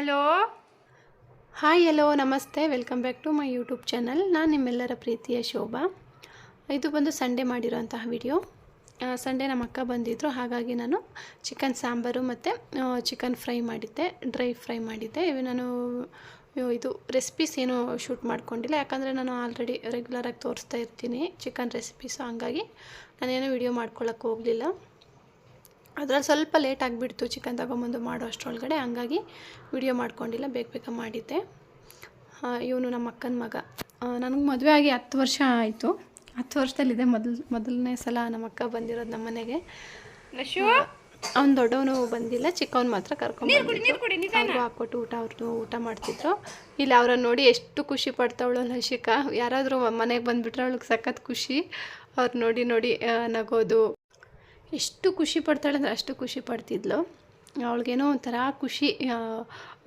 Hello? Hi, hello, ನಮಸ್ತೆ. Welcome back to my YouTube channel. ನಾನು ನಿಮ್ಮೆಲ್ಲರ ಪ್ರೀತಿಯ ಶೋಭಾ. ಇದು ಬಂದು ಸಂಡೇ ಮಾಡಿರೋಂತಹ ವಿಡಿಯೋ. ಸಂಡೇ ನಮ್ಮ ಅಕ್ಕ ಬಂದಿದ್ದರು ಹಾಗಾಗಿ ನಾನು ಚಿಕನ್ ಸಾಂಬಾರು ಮತ್ತು ಚಿಕನ್ ಫ್ರೈ ಮಾಡಿದ್ದೆ, ಡ್ರೈ ಫ್ರೈ ಮಾಡಿದ್ದೆ. ಇವು ನಾನು ಇದು ರೆಸಿಪೀಸ್ ಏನೂ ಶೂಟ್ ಮಾಡ್ಕೊಂಡಿಲ್ಲ. ಯಾಕಂದರೆ ನಾನು ಆಲ್ರೆಡಿ ರೆಗ್ಯುಲರಾಗಿ ತೋರಿಸ್ತಾ ಇರ್ತೀನಿ ಚಿಕನ್ ರೆಸಿಪೀಸು ಹಂಗಾಗಿ ನಾನೇನು ವಿಡಿಯೋ ಮಾಡ್ಕೊಳ್ಳೋಕೆ ಹೋಗಲಿಲ್ಲ. ಅದ್ರಲ್ಲಿ ಸ್ವಲ್ಪ ಲೇಟ್ ಆಗಿಬಿಡ್ತು ಚಿಕನ್ ತಗೊಂಬಂದು ಮಾಡೋ ಅಷ್ಟರೊಳಗಡೆ. ಹಂಗಾಗಿ ವಿಡಿಯೋ ಮಾಡ್ಕೊಂಡಿಲ್ಲ ಬೇಗ ಬೇಗ ಮಾಡಿದ್ದೆ. ಇವನು ನಮ್ಮ ಅಕ್ಕನ ಮಗ. ನನಗೆ ಮದುವೆ ಆಗಿ ಹತ್ತು ವರ್ಷ ಆಯಿತು. ಹತ್ತು ವರ್ಷದಲ್ಲಿದೆ ಮೊದಲು ಮೊದಲನೇ ಸಲ ನಮ್ಮ ಅಕ್ಕ ಬಂದಿರೋದು ನಮ್ಮ ಮನೆಗೆ. ಅವ್ನು ದೊಡ್ಡವನು ಬಂದಿಲ್ಲ ಚಿಕ್ಕವನು ಮಾತ್ರ ಕರ್ಕೊಂಡು ಹಾಕ್ಕೊಟ್ಟು ಊಟ ಅವ್ರದ್ದು ಊಟ ಮಾಡ್ತಿದ್ರು. ಇಲ್ಲಿ ಅವ್ರನ್ನ ನೋಡಿ ಎಷ್ಟು ಖುಷಿ ಪಡ್ತಾವಳು ಹರ್ಷಿಕಾ ಯಾರಾದರೂ ಮನೆಗೆ ಬಂದುಬಿಟ್ರೆ ಅವಳಿಗೆ ಸಖತ್ ಖುಷಿ. ಅವ್ರು ನೋಡಿ ನೋಡಿ ನಗೋದು. ಎಷ್ಟು ಖುಷಿ ಪಡ್ತಾಳೆ ಅಂದರೆ ಅಷ್ಟು ಖುಷಿ ಪಡ್ತಿದ್ಲು. ಅವಳಿಗೇನೋ ಒಂಥರ ಖುಷಿ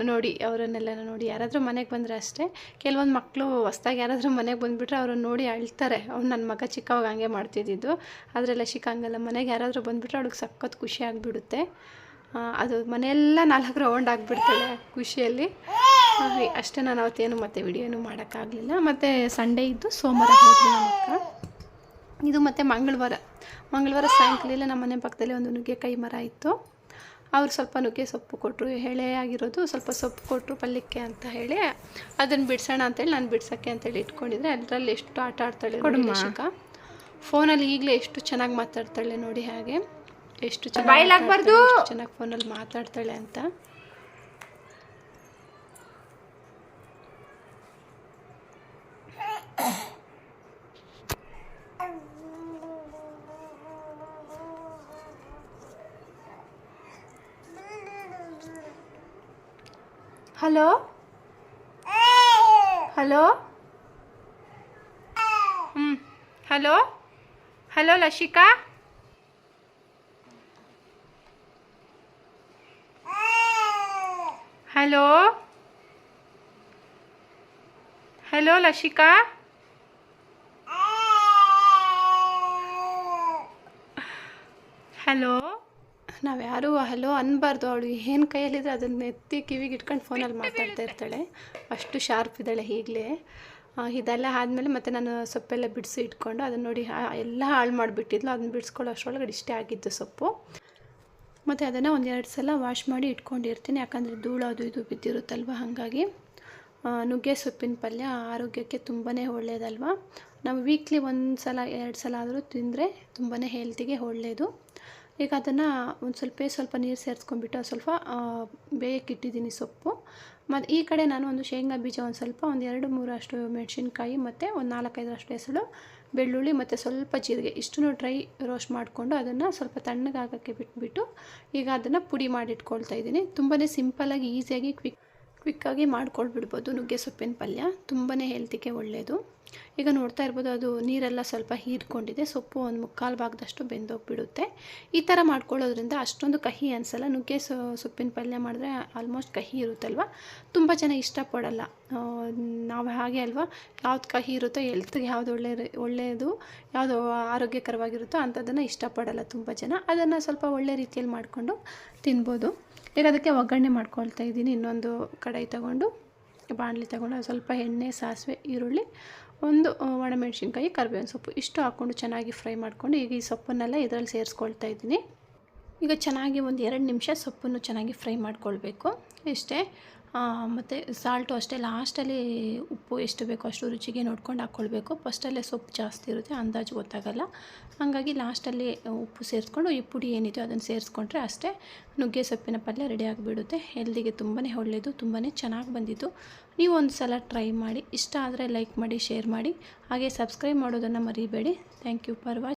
ನೋಡಿ ಅವರನ್ನೆಲ್ಲ ನೋಡಿ ಯಾರಾದರೂ ಮನೆಗೆ ಬಂದರೆ ಅಷ್ಟೇ. ಕೆಲವೊಂದು ಮಕ್ಕಳು ಹೊಸ್ದಾಗಿ ಯಾರಾದರೂ ಮನೆಗೆ ಬಂದುಬಿಟ್ರೆ ಅವ್ರನ್ನ ನೋಡಿ ಅಳ್ತಾರೆ. ಅವ್ನು ನನ್ನ ಮಗ ಚಿಕ್ಕವಾಗ ಹಂಗೆ ಮಾಡ್ತಿದ್ದಿದ್ದು. ಆದರೆ ಲಶಿಕ ಹಂಗಲ್ಲ ಮನೆಗೆ ಯಾರಾದರೂ ಬಂದುಬಿಟ್ರೆ ಅವ್ಳಿಗೆ ಸಖತ್ ಖುಷಿ ಆಗಿಬಿಡುತ್ತೆ. ಅದು ಮನೆಯೆಲ್ಲ ನಾಲ್ಕು ರೌಂಡ್ ಆಗಿಬಿಡ್ತಾಳೆ ಖುಷಿಯಲ್ಲಿ. ಅಷ್ಟೇ ನಾನು ಅವತ್ತೇನು ಮತ್ತೆ ವಿಡಿಯೋನು ಮಾಡೋಕ್ಕಾಗಲಿಲ್ಲ. ಮತ್ತು ಸಂಡೇ ಇದ್ದು ಸೋಮವಾರ ಹೋದ್ವಿ ನಮ್ಮ ಅಕ್ಕ ಇದು ಮತ್ತು ಮಂಗಳವಾರ. ಮಂಗಳವಾರ ಸಾಯಂಕಾಲ ನಮ್ಮ ಮನೆ ಪಕ್ಕದಲ್ಲಿ ಒಂದು ನುಗ್ಗೆಕಾಯಿ ಮರ ಇತ್ತು. ಅವ್ರು ಸ್ವಲ್ಪ ನುಗ್ಗೆ ಸೊಪ್ಪು ಕೊಟ್ಟರು ಎಳೆ ಆಗಿರೋದು ಸ್ವಲ್ಪ ಸೊಪ್ಪು ಕೊಟ್ಟರು ಪಲ್ಯಕ್ಕೆ ಅಂತ ಹೇಳಿ ಅದನ್ನು ಬಿಡಿಸೋಣ ಅಂತೇಳಿ ನಾನು ಬಿಡ್ಸೋಕ್ಕೆ ಅಂತೇಳಿ ಇಟ್ಕೊಂಡಿದ್ರೆ ಅದರಲ್ಲಿ ಎಷ್ಟು ಆಟ ಆಡ್ತಾಳೆ ಕೊಡುಮಾಶಕ ಫೋನಲ್ಲಿ ಈಗಲೇ ಎಷ್ಟು ಚೆನ್ನಾಗಿ ಮಾತಾಡ್ತಾಳೆ ನೋಡಿ ಹಾಗೆ. ಎಷ್ಟು ಚೆನ್ನಾಗಿ ಚೆನ್ನಾಗಿ ಫೋನಲ್ಲಿ ಮಾತಾಡ್ತಾಳೆ ಅಂತ. ಹಲೋ ಹಲೋ ಹ್ಞೂ hello hello Lashika hello hello Lashika hello ನಾವು ಯಾರೂ ಹಲೋ ಅನ್ಬಾರ್ದು ಅವಳು ಏನು ಕೈಯಲ್ಲಿದ್ರೆ ಅದನ್ನ ಎತ್ತಿ ಕಿವಿಗೆ ಇಟ್ಕೊಂಡು ಫೋನಲ್ಲಿ ಮಾತಾಡ್ತಾ ಇರ್ತಾಳೆ. ಅಷ್ಟು ಶಾರ್ಪ್ ಇದ್ದಾಳೆ ಈಗಲೇ ಇದೆಲ್ಲ ಆದಮೇಲೆ ಮತ್ತೆ ನಾನು ಸೊಪ್ಪೆಲ್ಲ ಬಿಡಿಸಿ ಇಟ್ಕೊಂಡು ಅದನ್ನ ನೋಡಿ ಎಲ್ಲ ಹಾಳು ಮಾಡಿಬಿಟ್ಟಿದ್ಲು. ಅದನ್ನ ಬಿಡಿಸ್ಕೊಳ್ಳೋ ಅಷ್ಟರೊಳಗಡೆ ಇಷ್ಟೇ ಆಗಿದ್ದು ಸೊಪ್ಪು. ಮತ್ತು ಅದನ್ನು ಒಂದೆರಡು ಎರಡು ಸಲ ವಾಶ್ ಮಾಡಿ ಇಟ್ಕೊಂಡಿರ್ತೀನಿ. ಯಾಕಂದರೆ ಧೂಳು ಅದು ಇದು ಬಿದ್ದಿರುತ್ತಲ್ವ ಹಾಗಾಗಿ. ನುಗ್ಗೆ ಸೊಪ್ಪಿನ ಪಲ್ಯ ಆರೋಗ್ಯಕ್ಕೆ ತುಂಬಾ ಒಳ್ಳೆಯದಲ್ವ ನಾವು ವೀಕ್ಲಿ ಒಂದು ಸಲ ಎರಡು ಸಲ ಆದರೂ ತಿಂದರೆ ತುಂಬಾ ಹೆಲ್ತಿಗೆ ಒಳ್ಳೆಯದು ಈಗ ಅದನ್ನು ಒಂದು ಸ್ವಲ್ಪ ಸ್ವಲ್ಪ ನೀರು ಸೇರಿಸ್ಕೊಂಡ್ಬಿಟ್ಟು ಸ್ವಲ್ಪ ಬೇಯಕ್ಕೆ ಬೇಯಕ್ಕಿಟ್ಟಿದ್ದೀನಿ ಸೊಪ್ಪು. ಮತ್ತು ಈ ಕಡೆ ನಾನು ಒಂದು ಶೇಂಗಾ ಬೀಜ ಒಂದು ಸ್ವಲ್ಪ, ಒಂದು ಎರಡು ಮೂರು ಅಷ್ಟು ಮೆಣಸಿನ್ಕಾಯಿ ಮತ್ತು ಒಂದು ನಾಲ್ಕೈದರಷ್ಟು ಹೆಸರು ಬೆಳ್ಳುಳ್ಳಿ ಮತ್ತು ಸ್ವಲ್ಪ ಜೀರಿಗೆ, ಇಷ್ಟನ್ನು ಡ್ರೈ ರೋಸ್ಟ್ ಮಾಡಿಕೊಂಡು ಅದನ್ನು ಸ್ವಲ್ಪ ತಣ್ಣಗಾಗೋಕ್ಕೆ ಬಿಟ್ಬಿಟ್ಟು ಈಗ ಅದನ್ನು ಪುಡಿ ಮಾಡಿಟ್ಕೊಳ್ತಾ ಇದ್ದೀನಿ. ತುಂಬಾ ಸಿಂಪಲ್ಲಾಗಿ ಈಸಿಯಾಗಿ ಕ್ವಿಕ್ ಕ್ವಿಕ್ಕಾಗಿ ಮಾಡ್ಕೊಳ್ಬಿಡ್ಬೋದು ನುಗ್ಗೆ ಸೊಪ್ಪಿನ ಪಲ್ಯ. ತುಂಬಾ ಹೆಲ್ತಿಗೆ ಒಳ್ಳೆಯದು ಈಗ ನೋಡ್ತಾ ಇರ್ಬೋದು ಅದು ನೀರೆಲ್ಲ ಸ್ವಲ್ಪ ಹೀರ್ಕೊಂಡಿದೆ. ಸೊಪ್ಪು ಒಂದು ಮುಕ್ಕಾಲು ಭಾಗದಷ್ಟು ಬೆಂದೋಗಿಬಿಡುತ್ತೆ. ಈ ಥರ ಮಾಡ್ಕೊಳ್ಳೋದ್ರಿಂದ ಅಷ್ಟೊಂದು ಕಹಿ ಅನಿಸಲ್ಲ. ನುಗ್ಗೆ ಸೊಪ್ಪಿನ ಪಲ್ಯ ಮಾಡಿದ್ರೆ ಆಲ್ಮೋಸ್ಟ್ ಕಹಿ ಇರುತ್ತಲ್ವ? ತುಂಬ ಜನ ಇಷ್ಟಪಡಲ್ಲ. ನಾವು ಹಾಗೆ ಅಲ್ವಾ? ಯಾವ್ದು ಕಹಿ ಇರುತ್ತೋ ಹೆಲ್ತ್ಗೆ ಯಾವ್ದು ಒಳ್ಳೆ, ಒಳ್ಳೆಯದು, ಯಾವುದು ಆರೋಗ್ಯಕರವಾಗಿರುತ್ತೋ ಅಂಥದ್ದನ್ನು ಇಷ್ಟಪಡಲ್ಲ ತುಂಬ ಜನ. ಅದನ್ನು ಸ್ವಲ್ಪ ಒಳ್ಳೆ ರೀತಿಯಲ್ಲಿ ಮಾಡಿಕೊಂಡು ತಿನ್ಬೋದು. ಈಗ ಅದಕ್ಕೆ ಒಗ್ಗರಣೆ ಮಾಡ್ಕೊಳ್ತಾ ಇದ್ದೀನಿ. ಇನ್ನೊಂದು ಕಡಾಯಿ ತಗೊಂಡು. ಬಾಣಲಿ ತಗೊಂಡು ಸ್ವಲ್ಪ ಎಣ್ಣೆ, ಸಾಸಿವೆ, ಈರುಳ್ಳಿ, ಒಂದು ಒಣಮೆಣಸಿನ್ಕಾಯಿ, ಕರಿಬೇವಿನ ಸೊಪ್ಪು ಇಷ್ಟು ಹಾಕ್ಕೊಂಡು ಚೆನ್ನಾಗಿ ಫ್ರೈ ಮಾಡ್ಕೊಂಡು ಈಗ ಈ ಸೊಪ್ಪನ್ನೆಲ್ಲ ಇದರಲ್ಲಿ ಸೇರಿಸ್ಕೊಳ್ತಾ ಇದ್ದೀನಿ. ಈಗ ಚೆನ್ನಾಗಿ ಒಂದು ಎರಡು ನಿಮಿಷ ಸೊಪ್ಪನ್ನು ಚೆನ್ನಾಗಿ ಫ್ರೈ ಮಾಡ್ಕೊಳ್ಬೇಕು. ಇಷ್ಟೇ ಮತ್ತು ಸಾಲ್ಟು ಅಷ್ಟೇ ಲಾಸ್ಟಲ್ಲಿ ಉಪ್ಪು ಎಷ್ಟು ಬೇಕೋ ಅಷ್ಟು ರುಚಿಗೆ ನೋಡ್ಕೊಂಡು ಹಾಕ್ಕೊಳ್ಬೇಕು. ಫಸ್ಟಲ್ಲೇ ಸೊಪ್ಪು ಜಾಸ್ತಿ ಇರುತ್ತೆ, ಅಂದಾಜು ಗೊತ್ತಾಗಲ್ಲ. ಹಾಗಾಗಿ ಲಾಸ್ಟಲ್ಲಿ ಉಪ್ಪು ಸೇರಿಸ್ಕೊಂಡು, ಈ ಪುಡಿ ಏನಿದೆ ಅದನ್ನು ಸೇರಿಸ್ಕೊಂಡ್ರೆ ಅಷ್ಟೇ ನುಗ್ಗೆ ಸೊಪ್ಪಿನ ಪಲ್ಯ ರೆಡಿ ಆಗಿಬಿಡುತ್ತೆ. ಹೆಲ್ದಿಗೆ ತುಂಬಾ ಒಳ್ಳೆಯದು ತುಂಬಾ ಚೆನ್ನಾಗಿ ಬಂದಿತ್ತು ನೀವು ಒಂದು ಸಲ ಟ್ರೈ ಮಾಡಿ, ಇಷ್ಟ ಆದರೆ ಲೈಕ್ ಮಾಡಿ ಶೇರ್ ಮಾಡಿ. ಹಾಗೆ ಸಬ್ಸ್ಕ್ರೈಬ್ ಮಾಡೋದನ್ನು ಮರಿಬೇಡಿ. Thank you for watch